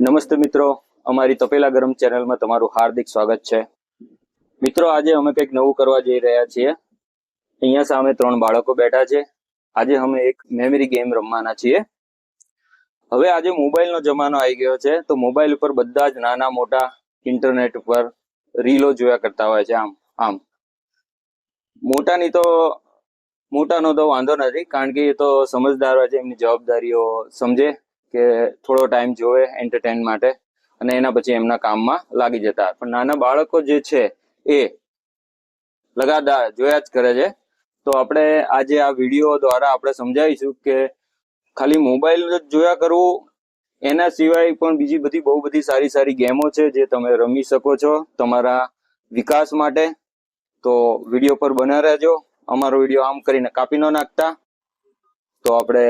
નમસ્તે મિત્રો. અમારી તપેલા ગરમ ચેનલમાં તમારું હાર્દિક સ્વાગત છે. મિત્રો, આજે અમે કંઈક નવું કરવા જઈ રહ્યા છીએ. અહીંયા સામે ત્રણ બાળકો બેઠા છે. આજે અમે એક મેમરી ગેમ રમવાના છીએ. હવે આજે મોબાઈલનો જમાનો આવી ગયો છે. તો મોબાઈલ ઉપર બધા જ નાના મોટા ઇન્ટરનેટ ઉપર રીલો જોયા કરતા હોય છે. આમ આમ. મોટાની તો, મોટાનો તો વાંધો નથી. કારણ કે એ તો સમજદાર હોય છે. એમની જવાબદારીઓ સમજે. કે થોડો ટાઈમ જોવે એન્ટરટેન માટે અને એના પછી એમના કામમાં લાગી જતા. પણ નાના બાળકો જે છે એ લગાતાર જોયા જ કરે છે. તો આપણે આજે આ વીડિયો દ્વારા આપણે સમજાવીશું કે ખાલી મોબાઈલ જ જોયા કરવું, એના સિવાય પણ બીજી બધી બહુ બધી સારી સારી ગેમો છે જે તમે રમી શકો છો તમારા વિકાસ માટે. તો વીડિયો પર બના રહેજો. અમારો વીડિયો આમ કરીને કાપી ન નાખતા. તો આપણે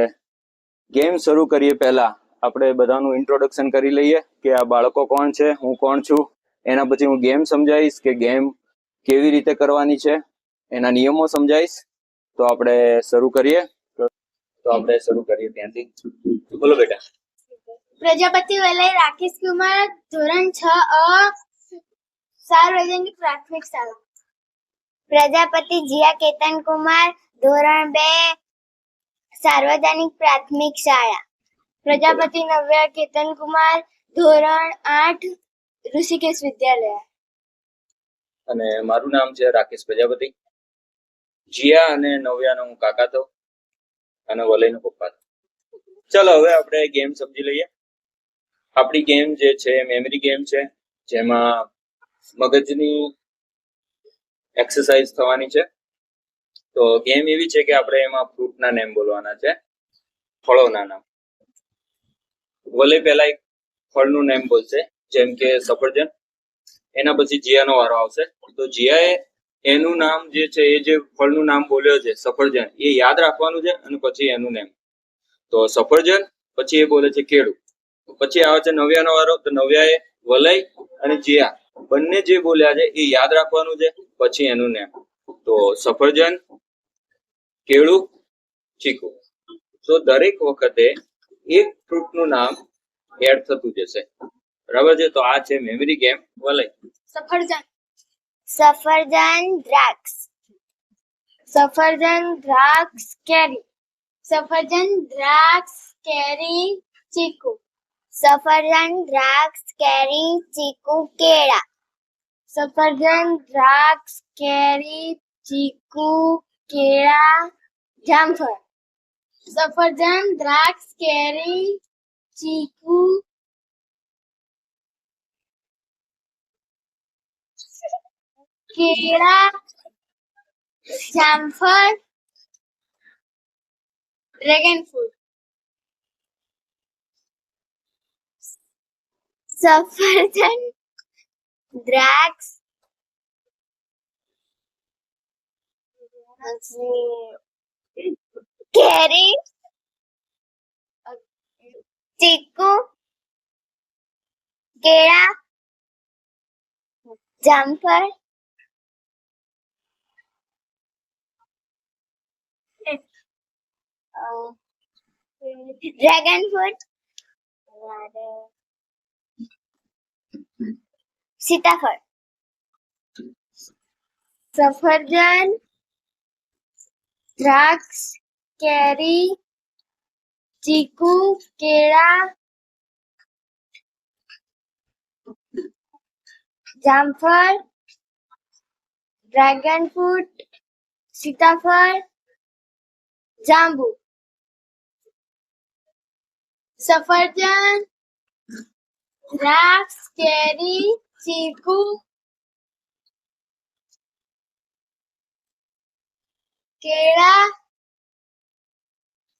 ગેમ શરૂ કરીએ પહેલા. આપણે બધાનું ઇન્ટ્રોડક્શન કરી લઈએ કે આ બાળકો કોણ છે, હું કોણ છું? એના પછી હું ગેમ સમજાવીશ કે ગેમ કેવી રીતે કરવાની છે, એના નિયમો સમજાવીશ. તો આપણે શરૂ કરીએ. તો આપણે શરૂ કરીએ ત્યાંથી. બોલો બેટા. પ્રજાપતિ વલય રાકેશ કુમાર, ધોરણ છ અ સાર્વજનિક પ્રાથમિક શાળા. પ્રજાપતિ જીયા કેતન કુમાર, ધોરણ બે સાર્વજનિક પ્રાથમિક શાળા. પ્રજાપતિ નવ્ય કેતન કુમાર, ધોરણ આઠ, ઋષિકેશ વિદ્યાલય. અને મારું નામ છે રાકેશ પ્રજાપતિ. જીયા અને નવ્યાનો હું કાકા તો, અને વલયનો પપ્પા તો. ચલો, હવે આપણે ગેમ સમજી લઈએ. આપણી ગેમ જે છે મેમરી ગેમ છે, જેમાં મગજની એક્સરસાઇઝ થવાની છે. તો ગેમ એવી છે કે આપણે એમાં ફ્રૂટના નેમ બોલવાના છે. ફળોના નામ. વલય પહેલા એક ફળનું નેમ બોલશે, જેમ કે સફરજન. એના પછી જીયાનો વારો આવશે. તો જીયાએ એનું નામ જે છે, એ જે ફળનું નામ બોલ્યો છે, સફરજન, એ યાદ રાખવાનું છે અને પછી એનું નેમ તો સફરજન, પછી એ બોલે છે કેળું પછી આવે છે નવ્યાનો વારો, તો નવ્યાએ વલય અને જીયા. બંને જે બોલ્યા છે, એ યાદ રાખવાનું છે, પછી એનું નેમ તો સફરજન કેળું ચીકુ. તો દરેક વખતે એક ફ્રૂટનું નામ એડ થતું જશે. બરાબર છે? તો આ છે મેમરી ગેમ વલય. સફરજન. સફરજન દ્રાક્ષ. સફરજન દ્રાક્ષ કેરી. સફરજન દ્રાક્ષ કેરી ચીકુ. સફરજન દ્રાક્ષ કેરી ચીકુ કેળા. સફરજન દ્રાક્ષ કેરી ચીકુ કેળા જામફળ સફરજન દ્રાક્ષ કેરી ચીકુ કેળા જામફળ ડ્રેગન ફ્રૂટ સફરજન દ્રાક્ષ પછી કેરી ચીકુ કેળા જામફળ ડ્રેગન ફ્રૂટ સીતાફળ સફરજન દ્રાક્ષ કેરી ચીકુ કેળા જામફળ ડ્રેગન ફ્રૂટ સીતાફળ જાંબુ સફરજન દ્રાક્ષ કેરી ચીકુ કેળા નહીં નહીં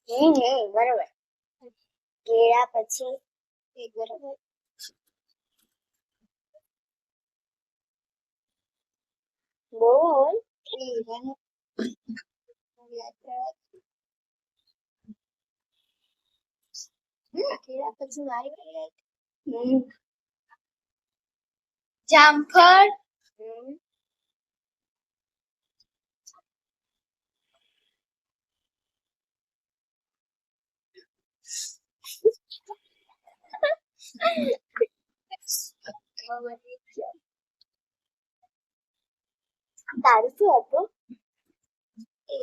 બરોબર કેળા પછી એક બરોબર બોલ કેળા પછી મારી વારી આવી. જામફળ તારું શું હતું એ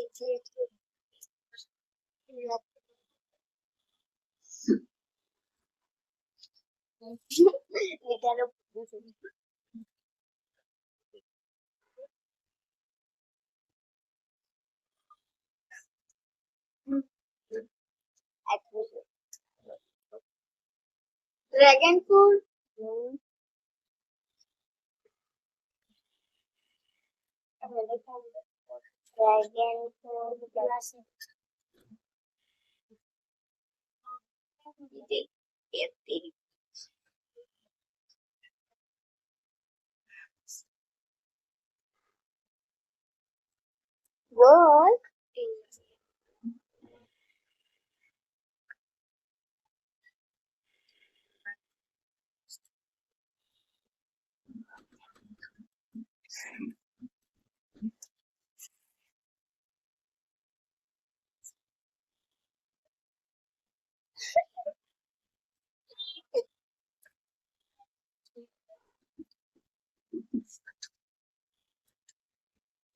છે બેટાનો ડ્રેગન ફ્રૂટ ડ્રેગન ફ્રૂટ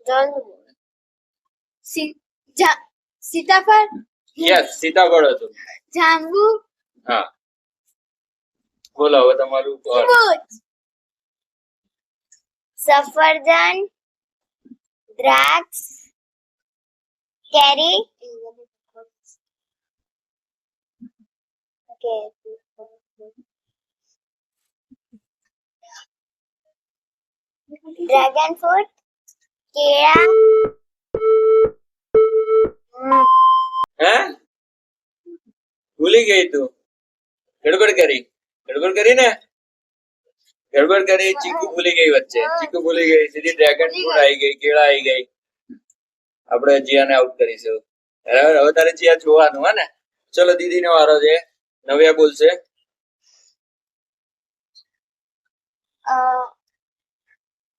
બોલ સીતાફળ? યસ સીતાફળ હતું. જાંબુ? હા. બોલો હવે તમારું સફરજન દ્રાક્ષ કેરી. Dragon fruit. ભૂલી ગઈ તું. ગડબડ કરી. ગડબડ કરી ને ગડબડ કરી, ચીકુ ભૂલી ગઈ વચ્ચે. ચીકુ ભૂલી ગઈ, સીધી ડ્રેગન ફ્રૂટ આવી ગઈ, કેળા આવી ગઈ. આપણે જીયાને આઉટ કરીશું. બરાબર હવે તારે જીયા જોવાનું, હે ને? ચલો દીદી નો વારો છે. નવ્યા બોલશે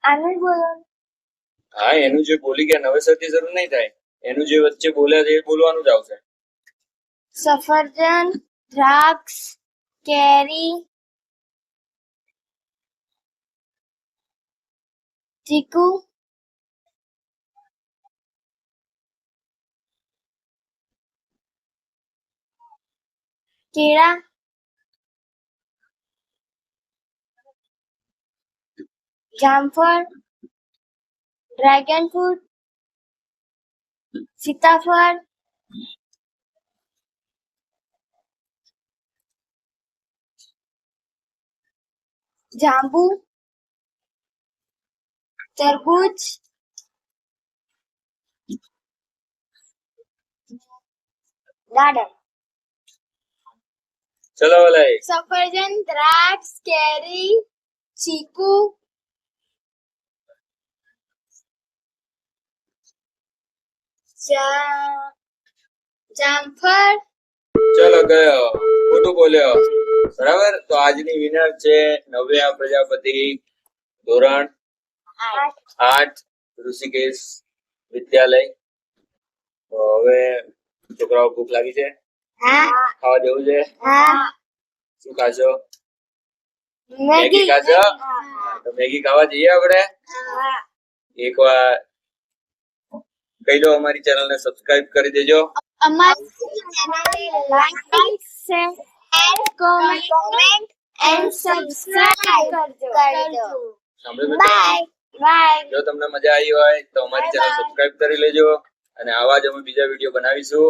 આનંદ બોલો હા, એનું જે બોલી ગયા નવેસરથી જરૂર નહીં થાય. એનું જે વચ્ચે બોલ્યા છે, એ બોલવાનું જ આવશે. સફરજન, દ્રાક્ષ, કેરી, ચીકુ, કેળા, જામફળ ડ્રેગન ફ્રૂટ સીતાફળ જાંબુ તરબૂચ દાડમ ચલો સફરજન દ્રાક્ષ કેરી ચીકુ જામફળ. ચલો ગયો. ખોટું બોલ્યો. બરાબર? તો આજની વિનર છે નવ્યા પ્રજાપતિ ધોરણ આઠ ઋષિકેશ વિદ્યાલય. તો હવે છોકરાઓ ભૂખ લાગી છે? ખાવા જવું છે? શું ખાશો? મેગી ખાશો? તો મેગી ખાવા જઈએ આપણે. એકવાર કહી દો અમારી ચેનલ ને સબસ્ક્રાઇબ કરી દેજો. અમારી ચેનલને like share comment and subscribe કરજો. બાય બાય જો તમને મજા આવી હોય તો અમારી ચેનલ સબસ્ક્રાઇબ કરી લેજો અને આવા જ અમે બીજા વીડિયો બનાવીશું.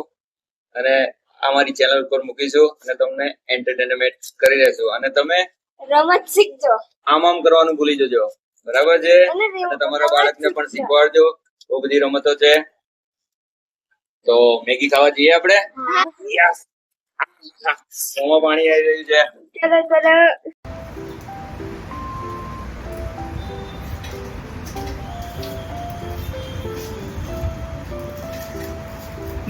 અને અમારી ચેનલ ઉપર મૂકીશું અને તમને એન્ટરટેનમેન્ટ કરી દેશું અને તમે રમત શીખજો. આમ આમ કરવાનું ભૂલી જજો. બરાબર છે? અને અને તમારા બાળકને પણ શીખવાડજો. બહુ બધી રમતો છે. તો મેગી ખાવા જઈએ આપણે? યસ પાણી આવી રહ્યું છે.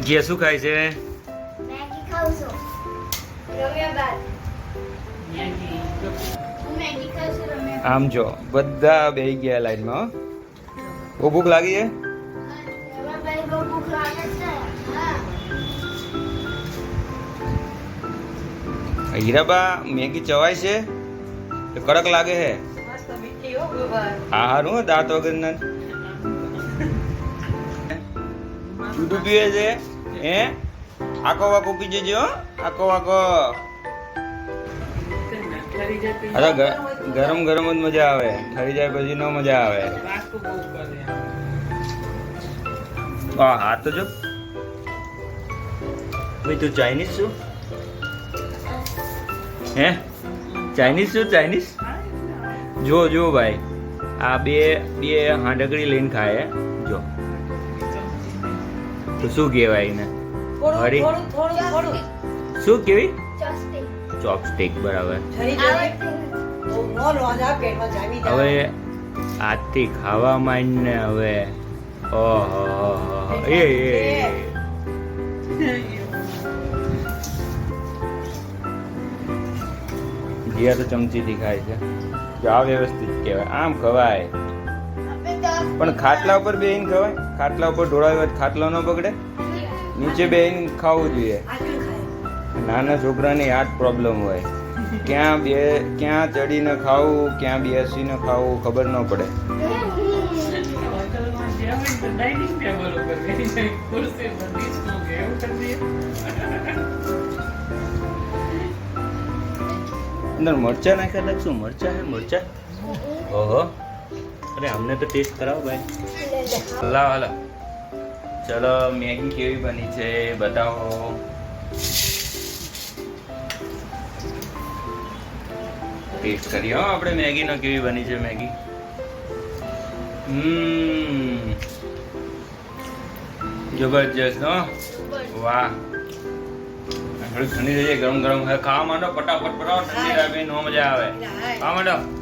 ચલો શું ખાય છે? મેગી ખાઉં રમ્યા બાદ. આમ જો બધા બે ગયા લાઈનમાં બહુ ભૂખ લાગી છે? હીરાબા મેગી ચવાય છે? કડક લાગે છે હો હારું હો, દાંત વગરના? દૂધ પીવે છે? હે? આખો વાકો પી જજો. આખો વાકો. અરે ગરમ ગરમ જ મજા આવે. ઠરી જાય પછી ન મજા આવે. હા હાથ તો જો. ભાઈ તું ચાઇનીઝ છું? હે? ચાઇનીઝ છું ચાઇનીઝ જો જો ભાઈ આ બે બે હાંડકડી લઈને ખાય જો. તો શું કહેવાય એને? થોડું હરી. થોડું થોડું થોડું. શું કહેવાય ચોપસ્ટિક બરાબર. હવે આજથી ખાવા માંડીને હવે ઓહો એ એ, એ. જીયા તો ચમચીથી ખાય છે. જો આ વ્યવસ્થિત કહેવાય. આમ ખવાય. પણ ખાટલા ઉપર બેહીને ખવાય? ખાટલા ઉપર ઢોળાવ્યો ખાટલો ન બગડે? નીચે બેહીને ખાવું જોઈએ. નાના છોકરાની આ જ પ્રોબ્લેમ હોય. ક્યાં બે ક્યાં ચડીને ખાવું ક્યાં બેસીને ખાવું ખબર ન પડે. ડાઇનિંગ ટેબલ ઉપર બધી શું કે એવું કરી અંદર મરચા નાખ્યા શું મરચા હે, મરચા? ઓહો. અરે, અમને તો ટેસ્ટ કરાવો ભાઈ. લાવ હાલો. ચલો, મેગી કેવી બની છે, બતાવો. ટેસ્ટ કરીએ આપણે મેગીનો, કેવી બની છે મેગી? જબરજસ્ત હો. વાહ. થોડી ઠંડી થઈ જાય ગરમ ગરમ. ખાવા માંડો ફટાફટ ફટાફટ ઠંડી રાખી નો મજા આવે. ખાવા માંડો.